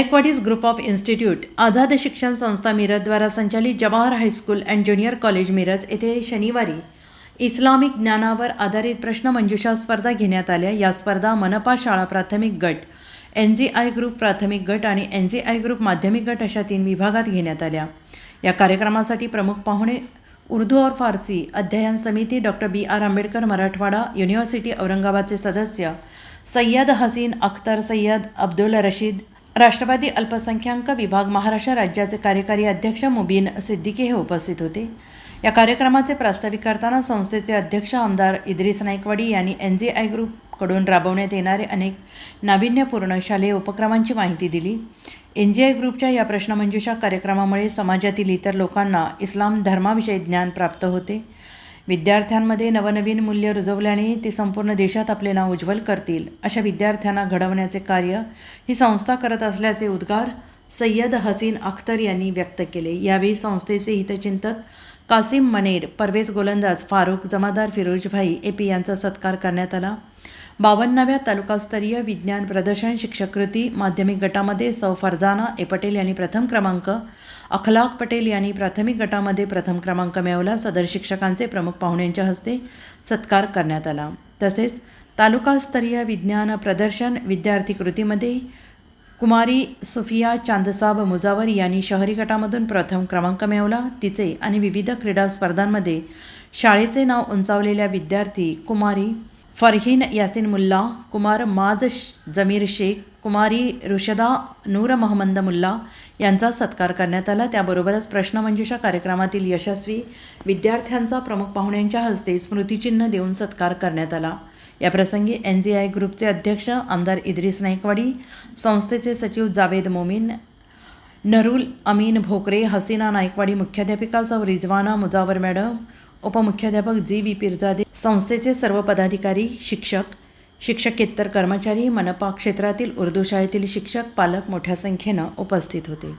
एकवाडीज group of institute Azad Shikshan Sanstha मिरजद्वारा संचालित Jawahar high school and junior college Miraj येथे शनिवारी Islamic ज्ञानावर आधारित प्रश्नमंजुषा स्पर्धा घेण्यात आल्या. या स्पर्धा मनपा शाळा प्राथमिक got N G I group प्राथमिक गट आणि एन जी आय ग्रुप माध्यमिक गट अशा तीन विभागात घेण्यात आल्या. या कार्यक्रमासाठी प्रमुख पाहुणे उर्दू और फारसी अध्ययन समिती doctor B. R. Ambedkar Marathwada university औरंगाबादचे सदस्य सय्यद हसीन अख्तर सय्यद अब्दुल रशीद राष्ट्रवादी अल्पसंख्याक विभाग महाराष्ट्र राज्याचे कार्यकारी अध्यक्ष मुबीन सिद्दीकी हे उपस्थित होते. या कार्यक्रमाचे प्रास्ताविक करताना संस्थेचे अध्यक्ष आमदार इद्रिस नाईकवाडी यांनी एन जी आय ग्रुपकडून राबवण्यात येणारे अनेक नाविन्यपूर्ण शालेय उपक्रमांची माहिती दिली. एन जी आय ग्रुपच्या या प्रश्नमंजुषा कार्यक्रमामुळे समाजातील इतर लोकांना इस्लाम धर्माविषयी ज्ञान प्राप्त होते. विद्यार्थ्यांमध्ये नवनवीन मूल्य रुजवल्याने ते संपूर्ण देशात आपले नाव उज्ज्वल करतील. अशा विद्यार्थ्यांना घडवण्याचे कार्य ही संस्था करत असल्याचे उद्गार सय्यद हसीन अख्तर यांनी व्यक्त केले. यावेळी संस्थेचे हितचिंतक कासिम मनेर परवेज गोलंदाज फारुख जमादार फिरोजभाई ए पी यांचा सत्कार करण्यात आला. बावन्नाव्या तालुकास्तरीय विज्ञान प्रदर्शन शिक्षककृती माध्यमिक गटामध्ये सौ फरजाना ए पटेल यांनी प्रथम क्रमांक अखलाक पटेल यांनी प्राथमिक गटामध्ये प्रथम क्रमांक मिळवला. सदर शिक्षकांचे प्रमुख पाहुण्यांच्या हस्ते सत्कार करण्यात आला. तसेच तालुकास्तरीय विज्ञान प्रदर्शन विद्यार्थी कृतीमध्ये कुमारी सुफिया चांदसाब मुजावर यांनी शहरी गटामधून प्रथम क्रमांक मिळवला. तिचे आणि विविध क्रीडा स्पर्धांमध्ये शाळेचे नाव उंचावलेल्या विद्यार्थी कुमारी फरहीन यासिन मुल्ला कुमार माज जमीर शेख कुमारी रुशदा नूर महमंद मुल्ला यांचा सत्कार करण्यात आला. त्याबरोबरच प्रश्नमंजुषा कार्यक्रमातील यशस्वी विद्यार्थ्यांचा प्रमुख पाहुण्यांच्या हस्ते स्मृतिचिन्ह देऊन सत्कार करण्यात आला. याप्रसंगी एन जी आय ग्रुपचे अध्यक्ष आमदार इद्रिस नाईकवाडी संस्थेचे सचिव जावेद मोमीन नरुल अमीन भोकरे हसीना नाईकवाडी मुख्याध्यापिका सौ रिजवाना मुजावर मॅडम उपमुख्याध्यापक जी बी पिरजादे संस्थेचे सर्व पदाधिकारी शिक्षक शिक्षकेतर कर्मचारी मनपा क्षेत्रातील उर्दू शाळेतील शिक्षक पालक मोठ्या संख्येनं उपस्थित होते.